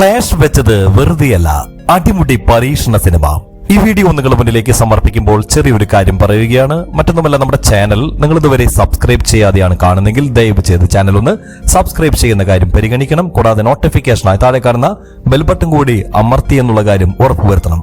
Clash വെച്ചത് വെറുതെയല്ല അടിമുടി പരീക്ഷണ സിനിമ. ഈ വീഡിയോ നിങ്ങൾ മുന്നിലേക്ക് സമർപ്പിക്കുമ്പോൾ ചെറിയൊരു കാര്യം പറയുകയാണ്. മറ്റൊന്നുമല്ല നമ്മുടെ ചാനൽ നിങ്ങൾ ഇതുവരെ സബ്സ്ക്രൈബ് ചെയ്യാതെയാണ് കാണുന്നെങ്കിൽ ദയവ് ചെയ്ത് ചാനൽ ഒന്ന് സബ്സ്ക്രൈബ് ചെയ്യുന്ന കാര്യം പരിഗണിക്കണം. കൂടാതെ നോട്ടിഫിക്കേഷനായി താഴെ കാണുന്ന ബെൽ ബട്ടൺ കൂടി അമർത്തി എന്നുള്ള കാര്യം ഉറപ്പുവരുത്തണം.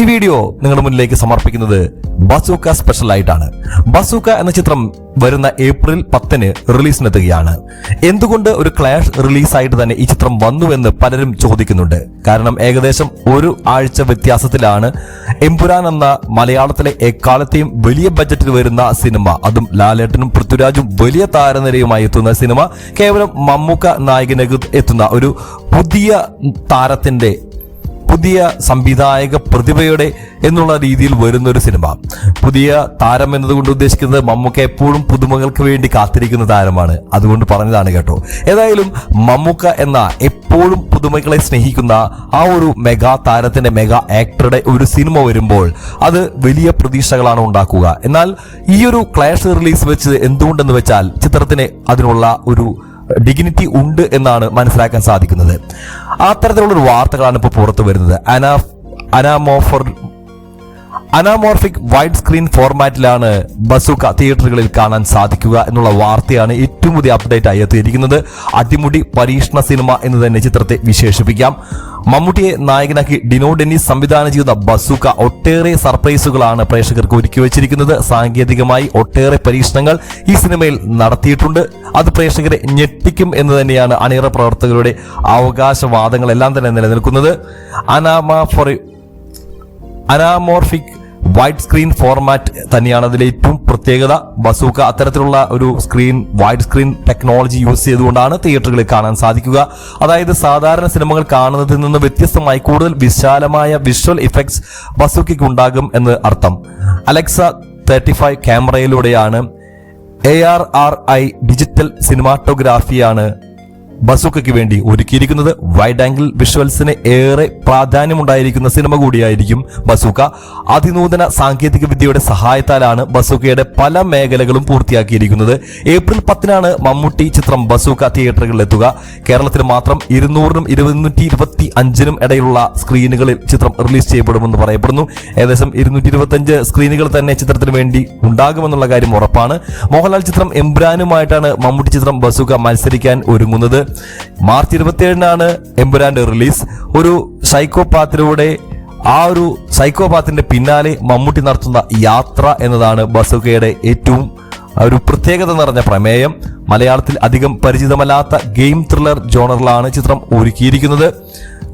ഈ വീഡിയോ നിങ്ങളുടെ മുന്നിലേക്ക് സമർപ്പിക്കുന്നത് ബസൂക്ക സ്പെഷ്യൽ ആയിട്ടാണ് ബസൂക്ക എന്ന ചിത്രം വരുന്ന ഏപ്രിൽ പത്തിന് റിലീസിനെത്തുകയാണ്. എന്തുകൊണ്ട് ഒരു ക്ലാഷ് റിലീസായിട്ട് തന്നെ ഈ ചിത്രം വന്നുവെന്ന് പലരും ചോദിക്കുന്നുണ്ട്. കാരണം ഏകദേശം ഒരു ആഴ്ച വ്യത്യാസത്തിലാണ് എംപുരാൻ എന്ന മലയാളത്തിലെ എക്കാലത്തെയും വലിയ ബജറ്റിൽ വരുന്ന സിനിമ. അതും ലാലേട്ടനും പൃഥ്വിരാജും വലിയ താരനിരയുമായി എത്തുന്ന സിനിമ. കേവലം മമ്മൂക്ക നായകനക് എത്തുന്ന ഒരു പുതിയ താരത്തിന്റെ പുതിയ സംവിധായക പ്രതിഭയുടെ എന്നുള്ള രീതിയിൽ വരുന്ന ഒരു സിനിമ. പുതിയ താരം എന്നതുകൊണ്ട് ഉദ്ദേശിക്കുന്നത് മമ്മൂക്ക എപ്പോഴും പുതുമകൾക്ക് വേണ്ടി കാത്തിരിക്കുന്ന താരമാണ്. അതുകൊണ്ട് പറഞ്ഞതാണ് കേട്ടോ. ഏതായാലും മമ്മൂക്ക എന്ന എപ്പോഴും പുതുമകളെ സ്നേഹിക്കുന്ന ആ ഒരു മെഗാ താരത്തിന്റെ മെഗാ ആക്ടറുടെ ഒരു സിനിമ വരുമ്പോൾ അത് വലിയ പ്രതീക്ഷകളാണ് ഉണ്ടാക്കുക. എന്നാൽ ഈ ഒരു ക്ലാഷ് റിലീസ് വെച്ച് എന്തുകൊണ്ടെന്ന് വെച്ചാൽ ചിത്രത്തിന് അതിനുള്ള ഒരു ഡിഗ്നിറ്റി ഉണ്ട് എന്നാണ് മനസ്സിലാക്കാൻ സാധിക്കുന്നത്. അത്തരത്തിലുള്ള ഒരു വാർത്തകളാണ് ഇപ്പോൾ പുറത്തു വരുന്നത്. അനാ അനാമോഫർ അനാമോർഫിക് വൈഡ് സ്ക്രീൻ ഫോർമാറ്റിലാണ് ബസുക്ക തിയേറ്ററുകളിൽ കാണാൻ സാധിക്കുക എന്നുള്ള വാർത്തയാണ് ഏറ്റവും പുതിയ അപ്ഡേറ്റ് ആയി എത്തിയിരിക്കുന്നത്. അടിമുടി പരീക്ഷണ സിനിമ എന്ന് തന്നെ ചിത്രത്തെ വിശേഷിപ്പിക്കാം. മമ്മൂട്ടിയെ നായകനാക്കി ഡിനോ ഡെന്നിസ് സംവിധാനം ചെയ്ത ബസുക്ക ഒട്ടേറെ സർപ്രൈസുകളാണ് പ്രേക്ഷകർക്ക് ഒരുക്കി വെച്ചിരിക്കുന്നത്. സാങ്കേതികമായി ഒട്ടേറെ പരീക്ഷണങ്ങൾ ഈ സിനിമയിൽ നടത്തിയിട്ടുണ്ട്. അത് പ്രേക്ഷകരെ ഞെട്ടിക്കും എന്ന് തന്നെയാണ് അണിയറ പ്രവർത്തകരുടെ അവകാശവാദങ്ങളെല്ലാം തന്നെ നിലനിൽക്കുന്നത്. അനാമ ഫോർ അനാമോർഫിക് വൈഡ് സ്ക്രീൻ ഫോർമാറ്റ് തന്നെയാണ് അതിലെ ഏറ്റവും പ്രത്യേകത. ബസൂക്ക അത്തരത്തിലുള്ള ഒരു screen wide screen technology use ചെയ്തുകൊണ്ടാണ് തിയേറ്ററുകളിൽ കാണാൻ സാധിക്കുക. അതായത് സാധാരണ സിനിമകൾ കാണുന്നതിൽ നിന്ന് വ്യത്യസ്തമായി കൂടുതൽ വിശാലമായ വിഷ്വൽ ഇഫക്ട്സ് ബസൂക്കയ്ക്ക് ഉണ്ടാകും എന്ന് അർത്ഥം. Alexa thirty five ക്യാമറയിലൂടെയാണ് A R R I digital സിനിമാറ്റോഗ്രാഫിയാണ് ബസൂക്കയ്ക്ക് വേണ്ടി ഒരുക്കിയിരിക്കുന്നത് വൈഡ് ആംഗിൾ വിഷ്വൽസിന് ഏറെ പ്രാധാന്യമുണ്ടായിരിക്കുന്ന സിനിമ കൂടിയായിരിക്കും ബസൂക്ക. അതിനൂതന സാങ്കേതിക വിദ്യയുടെ സഹായത്താലാണ് ബസൂക്കയുടെ പല മേഖലകളും പൂർത്തിയാക്കിയിരിക്കുന്നത്. ഏപ്രിൽ പത്തിനാണ് മമ്മൂട്ടി ചിത്രം ബസൂക്ക തിയേറ്ററുകളിൽ എത്തുക. കേരളത്തിൽ മാത്രം ഇരുന്നൂറിനും ഇരുന്നൂറ്റി ഇരുപത്തി അഞ്ചിനും ഇടയിലുള്ള സ്ക്രീനുകളിൽ ചിത്രം റിലീസ് ചെയ്യപ്പെടുമെന്ന് പറയപ്പെടുന്നു. ഏകദേശം ഇരുന്നൂറ്റി ഇരുപത്തി അഞ്ച് സ്ക്രീനുകൾ തന്നെ ചിത്രത്തിന് വേണ്ടി ഉണ്ടാകുമെന്നുള്ള കാര്യം ഉറപ്പാണ്. മോഹൻലാൽ ചിത്രം എംബ്രാനുമായിട്ടാണ് മമ്മൂട്ടി ചിത്രം ബസുക മത്സരിക്കാൻ ഒരുങ്ങുന്നത്. മാർച്ച് ഇരുപത്തിയേഴിനാണ് എംബുരാന്റെ റിലീസ്. ഒരു സൈക്കോപാത്തിലൂടെ ആ ഒരു സൈക്കോപാത്തിന്റെ പിന്നാലെ മമ്മൂട്ടി നടത്തുന്ന യാത്ര എന്നതാണ് ബസുകയുടെ ഏറ്റവും ഒരു പ്രത്യേകത നിറഞ്ഞ പ്രമേയം. മലയാളത്തിൽ അധികം പരിചിതമല്ലാത്ത ഗെയിം ത്രില്ലർ ജോണറിലാണ് ചിത്രം ഒരുക്കിയിരിക്കുന്നത്.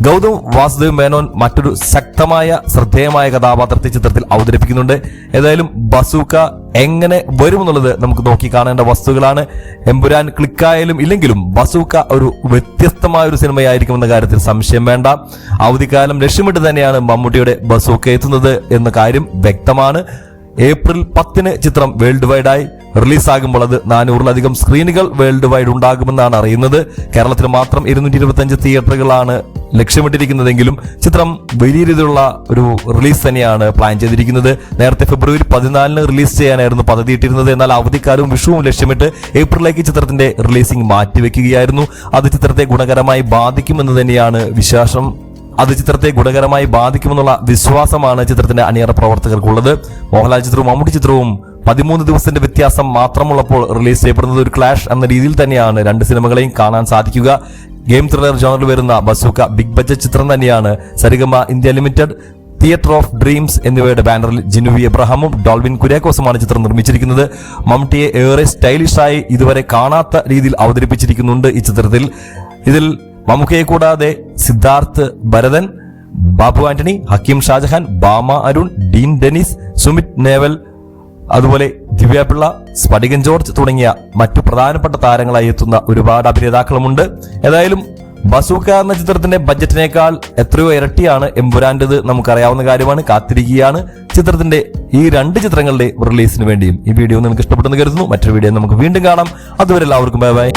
ഗൗതം വാസുദേവ് മേനോൻ മറ്റൊരു ശക്തമായ ശ്രദ്ധേയമായ കഥാപാത്രത്തെ ചിത്രത്തിൽ അവതരിപ്പിക്കുന്നുണ്ട്. ഏതായാലും ബസൂക്ക എങ്ങനെ വരുമെന്നുള്ളത് നമുക്ക് നോക്കി കാണേണ്ട വസ്തുക്കളാണ്. എമ്പുരാൻ ക്ലിക്കായാലും ഇല്ലെങ്കിലും ബസൂക്ക ഒരു വ്യത്യസ്തമായ ഒരു സിനിമയായിരിക്കുമെന്ന കാര്യത്തിൽ സംശയം വേണ്ട. അവധിക്കാലം ലക്ഷ്യമിട്ട് തന്നെയാണ് മമ്മൂട്ടിയുടെ ബസൂക്ക എത്തുന്നത് എന്ന കാര്യം വ്യക്തമാണ്. ഏപ്രിൽ പത്തിന് ചിത്രം വേൾഡ് വൈഡ് വൈഡായി റിലീസാകുമ്പോൾ അത് നാനൂറിലധികം സ്ക്രീനുകൾ വേൾഡ് വൈഡ് ഉണ്ടാകുമെന്നാണ് അറിയുന്നത്. കേരളത്തിൽ മാത്രം ഇരുന്നൂറ്റി തിയേറ്ററുകളാണ് ലക്ഷ്യമിട്ടിരിക്കുന്നതെങ്കിലും ചിത്രം വലിയ രീതിയിലുള്ള ഒരു റിലീസ് തന്നെയാണ് പ്ലാൻ ചെയ്തിരിക്കുന്നത്. നേരത്തെ ഫെബ്രുവരി പതിനാലിന് റിലീസ് ചെയ്യാനായിരുന്നു പദ്ധതി ഇട്ടിരുന്നത്. എന്നാൽ അവധിക്കാലവും വിഷുവും ലക്ഷ്യമിട്ട് ഏപ്രിലേക്ക് ചിത്രത്തിന്റെ റിലീസിംഗ് മാറ്റിവെക്കുകയായിരുന്നു. അത് ചിത്രത്തെ ഗുണകരമായി ബാധിക്കുമെന്ന് തന്നെയാണ് വിശ്വാസം. അത് ചിത്രത്തെ ഗുണകരമായി ബാധിക്കുമെന്നുള്ള വിശ്വാസമാണ് ചിത്രത്തിന്റെ അണിയറ പ്രവർത്തകർക്കുള്ളത്. മോഹൻലാൽ ചിത്രവും മമ്മൂട്ടി ചിത്രവും പതിമൂന്ന് ദിവസത്തിന്റെ വ്യത്യാസം മാത്രമുള്ളപ്പോൾ റിലീസ് ചെയ്യപ്പെടുന്നത് ഒരു ക്ലാഷ് എന്ന രീതിയിൽ തന്നെയാണ്. രണ്ട് സിനിമകളെയും കാണാൻ സാധിക്കുക. ഗെയിം ത്രില്ലർ ജോണറിൽ വരുന്ന ബസൂക്ക ബിഗ് ബജറ്റ് ചിത്രം തന്നെയാണ്. Saregama India Limited Theatre of Dreams എന്നിവയുടെ ബാനറിൽ ജിനുവി എബ്രഹാമും ഡോൾവിൻ കുര്യാക്കോസുമാണ് ചിത്രം നിർമ്മിച്ചിരിക്കുന്നത്. മമ്മൂട്ടിയെ ഏറെ സ്റ്റൈലിഷായി ഇതുവരെ കാണാത്ത രീതിയിൽ അവതരിപ്പിച്ചിരിക്കുന്നുണ്ട് ഈ ചിത്രത്തിൽ. ഇതിൽ മമ്മൂക്കയെ കൂടാതെ സിദ്ധാർത്ഥ് ഭരതൻ ബാബു ആന്റണി ഹക്കീം ഷാജഹാൻ ബാമ അരുൺ ഡീൻ ഡെനിസ് സുമിത് നേവൽ അതുപോലെ ദിവ്യാപിള്ള സ്ഫടികൻ ജോർജ് തുടങ്ങിയ മറ്റു പ്രധാനപ്പെട്ട താരങ്ങളായി എത്തുന്ന ഒരുപാട് അഭിനേതാക്കളുമുണ്ട്. ഏതായാലും ബസൂക്ക എന്ന ചിത്രത്തിന്റെ ബജറ്റിനേക്കാൾ എത്രയോ ഇരട്ടിയാണ് എമ്പുരാന്റേത്. നമുക്കറിയാവുന്ന കാര്യമാണ് കാത്തിരിക്കുകയാണ്. ചിത്രത്തിന്റെ ഈ രണ്ട് ചിത്രങ്ങളുടെ റിലീസിന് വേണ്ടിയും ഈ വീഡിയോ നിങ്ങൾക്ക് ഇഷ്ടപ്പെട്ടെന്ന് കരുതുന്നു. മറ്റൊരു വീഡിയോ നമുക്ക് വീണ്ടും കാണാം. അതുവരെ എല്ലാവർക്കും ബൈ ബൈ.